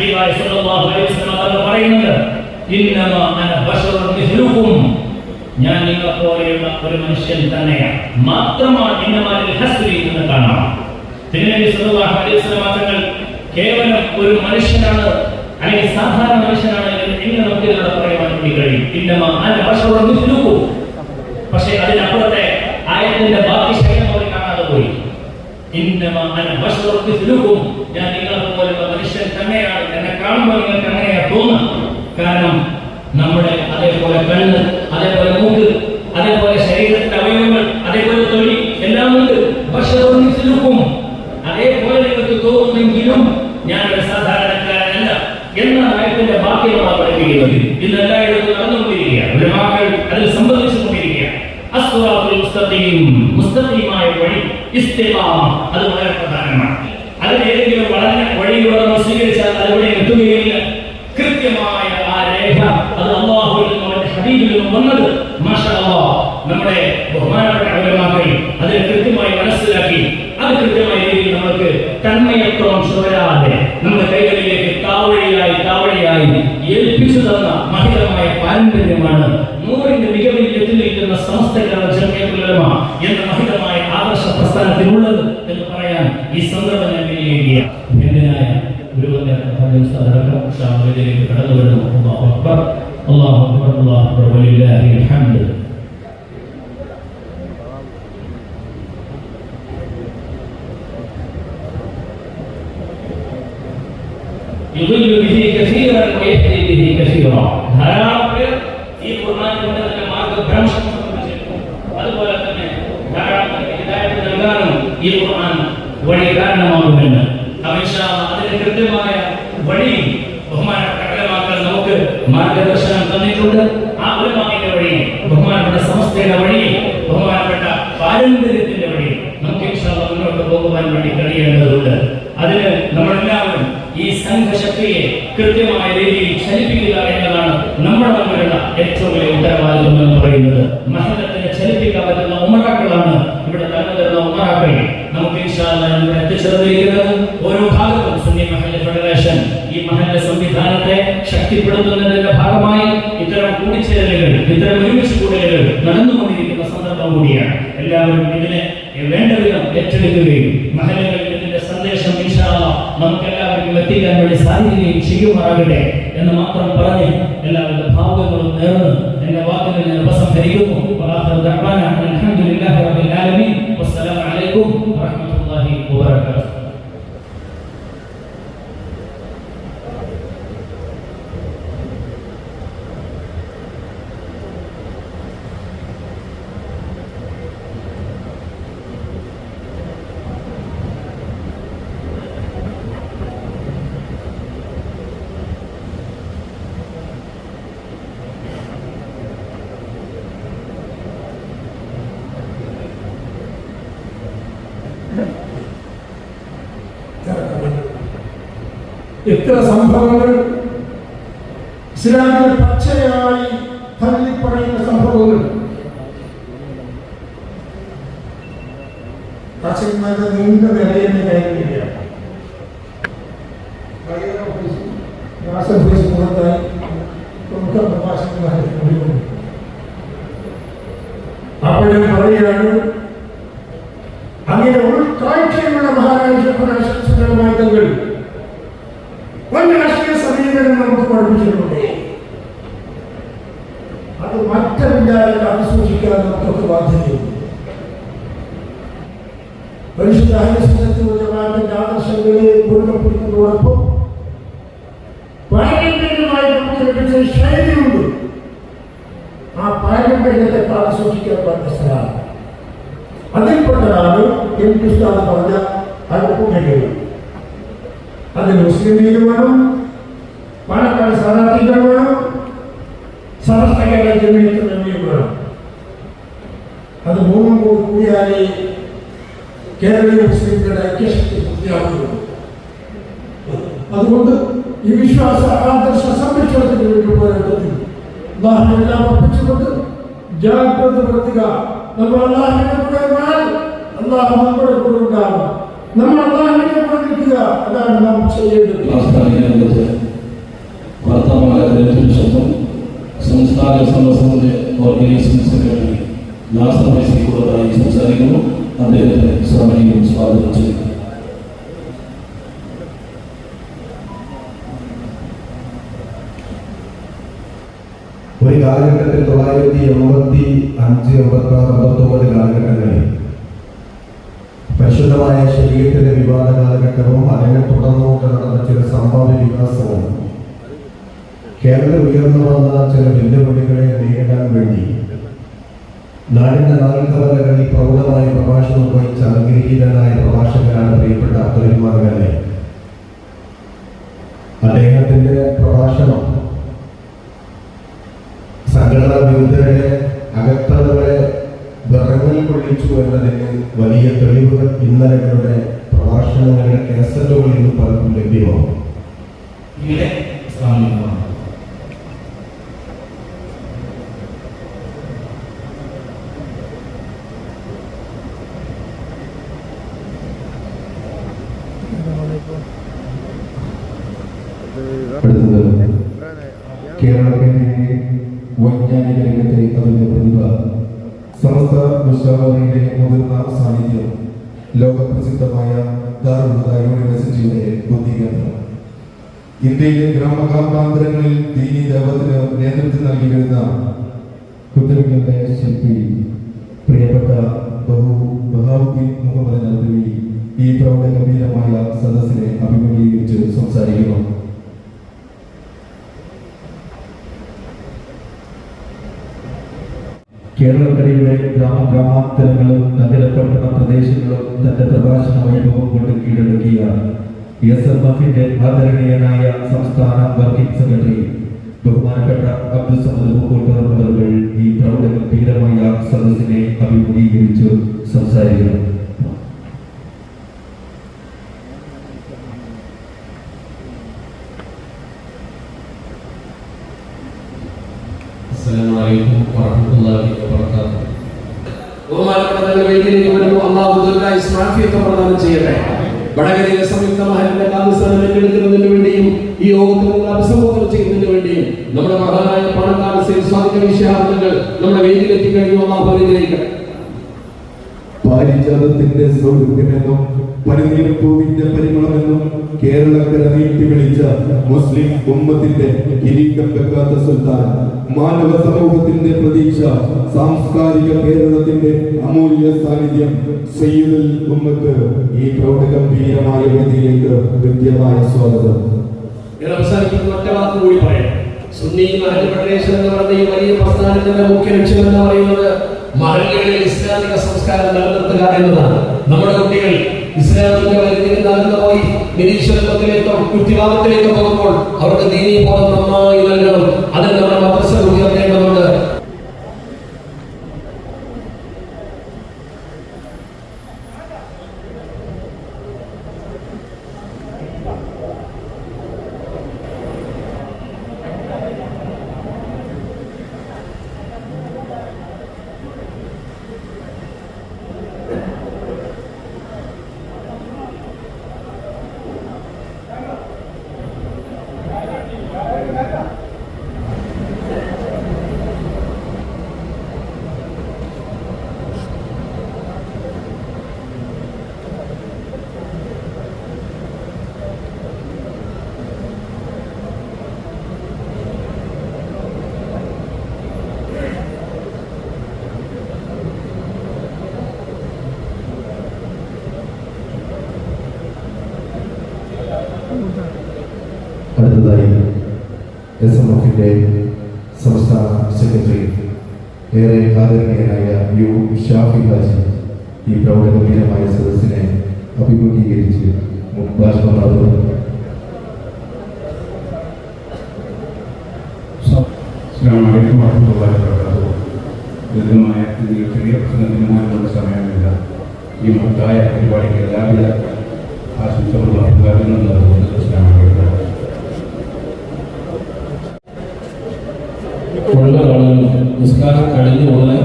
ഹബീബായ സല്ലല്ലാഹു അലൈഹി വസല്ലം തങ്ങൾ പറയുന്നുണ്ട് ഇന്നമ അന ബശറുൻ മിസ്ലുക്കും. ഞാൻ നിങ്ങളെ പോലെയുള്ള ഒരു മനുഷ്യൻ തന്നെയാണ്. മാത്രമാണ് ഇന്നമാലിൽ ഹസ്രി എന്ന് കാണാം. തിരുനബി സല്ലല്ലാഹു അലൈഹി വസല്ലം തങ്ങൾ കേവലം ഒരു മനുഷ്യനാണ് അല്ലെങ്കിൽ സാധാരണ മനുഷ്യനാണ് എന്ന് നമുക്ക് ഇതിലൂടെ പറയാൻ വേണ്ടി കഴിയും. ഇന്നമ അന ബശറുൻ മിസ്ലുക്കും. പക്ഷേ അതിനപ്പുറത്തെ ആയത്തിന്റെ ബാക്കി ശൈലം അവർ കാണാതെ പോയി. ഞാൻ തന്നെയാണ് എന്നെ കാണുമ്പോൾ നിങ്ങൾക്ക് അങ്ങനെയാണ് തോന്നുക കാരണം നമ്മുടെ അതേപോലെ കണ്ണ് അതേപോലെ മൂക്ക് അതേപോലെ ശരീരത്തിന്റെ അവയവങ്ങൾ അതേപോലെ തൊലി എല്ലാം ഉണ്ട്. പക്ഷെ ഒന്നിച്ചിരിക്കും അതേപോലെ നിങ്ങൾക്ക് തോന്നുമെങ്കിലും ഞാൻ ഒരു സാധാരണക്കാരനല്ല എന്ന നയത്തിന്റെ ബാക്കിയാണ് പഠിപ്പിക്കുന്നത്. ഇന്ന് എല്ലായിടത്തും നടന്നുകൊണ്ടിരിക്കുകയാണ്. ഒരു വാക്കൾ അതിൽ സംബന്ധിച്ചുകൊണ്ടിരിക്കുകയാണ് അസ്വറാത്തുൽ മുസ്തഖീം മുസ്തഖീമായ വഴി ഇസ്തിഖാമ അത് വളരെ പ്രധാനമാണ്. അതിന് വളരെ വഴിയിലൂടെ നമ്മൾ സ്വീകരിച്ചാൽ അതിവിടെ എത്തുകയില്ല കൃത്യമായ ആ രേഖ അത് അള്ളാഹുവിനും അവന്റെ ഹബീബിൽ വന്നത് നമ്മുടെ ബഹുമാനപ്പെട്ട അവരമാക്കൾ അതിനെ കൃത്യമായി മനസ്സിലാക്കി. അത് കൃത്യമായ രീതിയിൽ നമുക്ക് തന്മയത്വം ചോരാതെ നമ്മുടെ കൈകളിലേക്ക് താവഴിയായി താവഴിയായി ഏൽപ്പിച്ചു തന്ന മഹിതമായ പാരമ്പര്യമാണ് നൂറിന്റെ മികവിൽ എത്തി നിൽക്കുന്ന സമസ്ത കേരള ജമിയത്തുലമ എന്ന മഹിതമായ ആദർശ പ്രസ്ഥാനത്തിനുള്ളത് എന്ന് പറയാൻ ഈ സന്ദർഭം ഞാൻ വിനിയോഗിക്കുക എന്തിനായ ഗുരുവിന്റെ അടക്കം ഷാമിലേക്ക് കടന്നു വരുന്നു അല്ലാഹു അക്ബർ അല്ലാഹു അക്ബർ അല്ലാഹു അക്ബർ വലില്ലാഹിൽ ഹംദ് يضل به كثيرا ويهدي به كثيرا ധാരാളം പേർ ഈ ഖുർആൻ കൊണ്ട് തന്നെ സംഭവിച്ചിട്ടുണ്ട് അതുപോലെ തന്നെ ധാരാളം ഹിദായത്ത് നൽകാനും ഈ ഖുർആൻ വഴി കാരണമാകുമെന്ന്. അമിത്ഷാ അതിന് കൃത്യമായ വഴി ബഹുമാനപ്പെട്ട ഉലമാക്കൾ നമുക്ക് മാർഗദർശനം തന്നിട്ടുണ്ട്. ആ ഉലമാക്കിന്റെ വഴി ബഹുമാനപ്പെട്ട സമസ്തയുടെ വഴി ബഹുമാനപ്പെട്ട പാരമ്പര്യത്തിന്റെ വഴി നമുക്ക് മുന്നോട്ട് പോകുവാൻ വേണ്ടി കഴിയേണ്ടതുണ്ട്. അതിന് നമ്മളെല്ലാവരും ഈ സംഘശക്തിയെ കൃത്യമായ രീതിയിൽ ചലിപ്പിക്കുക മുമ്പിലുള്ള ഏറ്റവും വലിയ ഉത്തരവാദിത്വം എന്ന് പറയുന്നത്. മഹിളത്തിനെ ചലിപ്പിക്കാൻ പറ്റുന്ന ഉമ്മറാക്കളാണ് ഇവിടെ കടന്നു വരുന്ന ഉമറാക്കൾ. നമുക്ക് ഇവിടെ എത്തിച്ചേർന്നിരിക്കുന്നത് ഓരോ ഭാഗത്തും സുന്നി മഹല്ല ഫെഡറേഷൻ ഈ മഹല്ല സംവിധാനത്തെ ശക്തിപ്പെടുത്തുന്നതിന്റെ ഭാഗമായി ഇത്തരം കൂടിച്ചേരലുകൾ ഇത്തരം ഒരുമിച്ച് കൂടലുകൾ നടന്നുകൊണ്ടിരിക്കുന്ന സന്ദർഭം കൂടിയാണ്. എല്ലാവരും ഇതിനെ വേണ്ട വിധം ഏറ്റെടുക്കുകയും മഹലകളിൽ സന്ദേശം ഇൻഷാ അല്ലാഹ് നമുക്ക് എല്ലാവർക്കും എത്തിക്കാൻ വേണ്ടി സാധിക്കുകയും ചെയ്യുമാറാകട്ടെ എന്ന് മാത്രം പറഞ്ഞ് എല്ലാവരുടെ ഭാവുകളും നേർന്ന് എന്റെ വാക്കുകൾ ഞാൻ ഉപസംഹരിക്കുന്നു. അൽഹംദുലില്ലാഹി റബ്ബിൽ ആലമീൻ. വസ്സലാമു അലൈക്കും വറഹ്മത്തുള്ളാഹി ഇത്ര സംഭവങ്ങൾ? ഇസ്ലാമിൽ പച്ചയായി തള്ളിപ്പറയുന്ന സംഭവങ്ങൾ. കാശന്മാരുടെ നീണ്ട നിലയെന്ന് കയറുകയാണ് డబ్బులకు బాధ్యత పరిశుద్ధ హైస్కూల్ జవాబు ఆదర్శంగా పూర్వపూర్తి చూడకు పార్లమెంట్ శైలి ఉంది ఆ పార్లమెంట్ పాల సూచికల్పడిస్తారా ಅದೇ ಪ್ರಕಾರ ಹಿಂದೂಸ್ತಾನ ಪಡೆದ ಹಾಗೂ ಹೇಗಿಲ್ಲ ಅದನ್ನು ಮುಸ್ಲಿಂ ಲೀಗ್ಗಳು ಪಾಲಕರ ಸರಾಟಿಗಳು ಸಮಸ್ತ ಜಮೀನು ಲೀಗ್ಗಳು അത് മൂന്നും കൂടി കൂടിയാലേ കേരളീയ മുസ്ലിങ്ങളുടെ ഐക്യശക്തി പൂർത്തിയാകുള്ളൂ അതുകൊണ്ട് ഈ വിശ്വാസ ആദർശ സംരക്ഷണത്തിന് വേണ്ടി പോരാട്ടത്തിൽ അള്ളാഹിനെല്ലാം അർപ്പിച്ചുകൊണ്ട് ജാഗ്രത പുലർത്തുക. നമ്മൾ അള്ളാഹിനെ കൂടെ അള്ളാഹു നമ്മുടെ കൂടെ ഉണ്ടാകും. നമ്മൾ അള്ളാഹിനെ കൂടെ നിൽക്കുക അതാണ് നാം ചെയ്യേണ്ടത്. ആസ്ഥാനിക രംഗത്ത് വർത്തമാന ദിനത്തിന് ശേഷം സംസ്ഥാന സമരസമിതി ഓർഗനൈസിംഗ് കൂടുതലായി സംസാരിക്കുന്നു. അദ്ദേഹത്തെ സ്വാഗതം സ്വാഗതം ചെയ്യുന്നു. ഒരു കാലഘട്ടത്തിൽ തൊള്ളായിരത്തി എൺപത്തി അഞ്ച് എൺപത്തി ആറ് എൺപത്തൊമ്പത് കാലഘട്ടങ്ങളിൽ പരിശുദ്ധമായ ശരീരത്തിന്റെ വിവാദ കാലഘട്ടവും അതിനെ തുടർന്നുകൊണ്ട് നടന്ന ചില സംഭവ വികാസവും കേരളം ഉയർന്നു വന്ന ചില വെല്ലുവിളികളെ നേരിടാൻ വേണ്ടി നാടിന്റെ നാൽക്കവലകളിൽ പ്രൗഢമായ പ്രഭാഷണം വഹിച്ച അനുഗ്രഹീതനായ പ്രഭാഷകനാണ് പ്രിയപ്പെട്ട അബ്ദുൽ ഖാനെ അദ്ദേഹത്തിന്റെ പ്രഭാഷണം സംഘടനാ വിരുദ്ധരുടെ അകത്തളകളെ വിറങ്ങിൽ കൊള്ളിച്ചു എന്നതിന് വലിയ തെളിവുകൾ ഇന്നലകളുടെ പ്രഭാഷണങ്ങളുടെ കേസറ്റുകളിൽ നിന്ന് പലർക്കും ലഭ്യമാകും. ഇവിടെ അടുത്തത് കേരളത്തിന്റെ വൈജ്ഞാനിക രംഗത്തെ അതിന്റെ പ്രതിഭ. സമസ്ത മുഷാവറിയുടെ മുതിർന്ന സാന്നിധ്യം. ലോകപ്രസിദ്ധമായ ദാറുൽഹുദ യൂണിവേഴ്സിറ്റിയുടെ ബുദ്ധികേന്ദ്രം. ഇന്ത്യയിലെ ഗ്രാമകാന്താന്തരങ്ങളിൽ ദീനി ദേവത്തിന് നേതൃത്വം നൽകി വരുന്ന കുതിരകളുടെ ശില്പി പ്രിയപ്പെട്ട ബഹു ബഹാവുദ്ദീൻ മുഹമ്മദ് നദ്വി ഈ പ്രൗഢഗംഭീരമായ സദസ്സിനെ അഭിമുഖീകരിച്ച് സംസാരിക്കുന്നു. കേരളത്തിലെ ഗ്രാമ ഗ്രാമഗ്രാമാന്തരങ്ങളും നഗരപട്ടണ പ്രദേശങ്ങളും തന്റെ പ്രഭാഷണ വൈഭവം കൊണ്ട് കീഴടക്കിയ എസ് എം എഫിന്റെ ആദരണീയനായ സംസ്ഥാന വർക്കിംഗ് സെക്രട്ടറി ബഹുമാനപ്പെട്ട അബ്ദുൽ സമദ് പൂക്കോട്ടർ ഈ പ്രൗഢ ഗംഭീരമായ സദസ്സിനെ അഭിമുഖീകരിച്ചു സംസാരിക്കുന്നു. പ്രദാനം ചെയ്യട്ടെ. വടകരയിലെ സംയുക്ത മഹലിന്റെ കാലസ്ഥാനം വേണ്ടിയും ഈ യോഗത്തിൽ അഭിസംബോധന ചെയ്യുന്നതിന് വേണ്ടിയും നമ്മുടെ മഹാനായ പാണക്കാട് സേവ് സ്വാഗത വിഷയാർത്ഥങ്ങൾ നമ്മുടെ വേദിയിലെത്തി കഴിഞ്ഞു. അള്ളാഹു അനുഗ്രഹിക്കട്ടെ. സൗരഭ്യമെന്നും പനിനീർപ്പൂവിന്റെ പരിമളമെന്നും കേരളക്കര നീട്ടി വിളിച്ച മുസ്ലിം ഉമ്മത്തിന്റെ കിരീടം സുൽത്താൻ മാനവ സമൂഹത്തിന്റെ പ്രതീക്ഷ സാംസ്കാരിക കേരളത്തിന്റെ അമൂല്യ സാന്നിധ്യം സയ്യിദുൽ ഉമ്മത്ത് ഈ പ്രൗഢഗംഭീരമായ വേദിയിലേക്ക് കൃത്യമായ സ്വാഗതം. ഞാൻ അവസാനിപ്പിക്കുന്ന ഒറ്റ വാക്ക് കൂടി പറയാം. സുന്നി മഹൽ ഫെഡറേഷൻ എന്ന് പറഞ്ഞ ഈ വലിയ പ്രസ്ഥാനത്തിന്റെ മുഖ്യ ലക്ഷ്യം എന്ന് പറയുന്നത് മഹല്ലുകളിൽ ഇസ്ലാമിക സംസ്കാരം നിലനിർത്തുക എന്നതാണ്. നമ്മുടെ കുട്ടികൾ ഇസ്ലാമിന്റെ പരിധിയിൽ നടന്നു പോയി നിരീശ്വരത്വത്തിലേക്കോ പോകുമ്പോൾ അവർക്ക് നീതി ബോധം നന്നായി അതിന് നമ്മുടെ മദ്രസ ഉയർത്തേണ്ടതുണ്ട് അടുത്തതായി എസ് എം എഫിന്റെ സംസ്ഥാന സെക്രട്ടറി ഏറെ ആദരണീയനായ യു ഷാഫി ഹാജി ഈ പ്രൗഢഗംഭീരമായ സദസ്സിനെ അഭിമുഖീകരിച്ച് ഭാഷണം നടത്തുന്നു. അസ്സാം വലൈക്കും വാഹമത്തല്ലാഹി വബറകാതുഹു. ദീർഘമായ ഈ ചെറിയ പ്രസംഗത്തിന് മുഴുവനുള്ള സമയമില്ല. ഈ മഹത്തായ പരിപാടിക്ക് എല്ലാവിധ ആശംസകളും അഭിവാദ്യങ്ങളും നൽകുന്നത് അസ്സാം ആളുകളും നിസ്കാരം കഴിഞ്ഞ ഉടനെ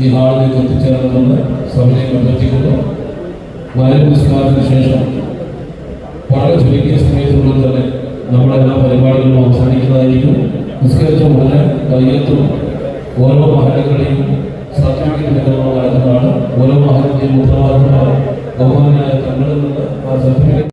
ഈ ഹാളിലേക്ക് എത്തിച്ചേർന്നുകൊണ്ട് സഭയെ കണ്ടെത്തിക്കുന്നു. വയൽ നിസ്കാരത്തിന് ശേഷം വളരെ ചുരുങ്ങിയ സമയത്തിനുള്ളിൽ തന്നെ നമ്മുടെ എല്ലാ പരിപാടികളും അവസാനിക്കുന്നതായിരിക്കും. നിസ്കരിച്ച ഉടനെ കയ്യത്തും. ഓരോ മഹലുകളെയും സർട്ടിഫിക്കറ്റ് വിതരണം നടത്തുന്നതാണ് ഓരോ മഹലിന്റെയും ഉത്തരവാദിത്തമാണ് ബഹുമാനായ തങ്ങളിൽ നിന്ന് ആ സർട്ടിഫിക്കറ്റ്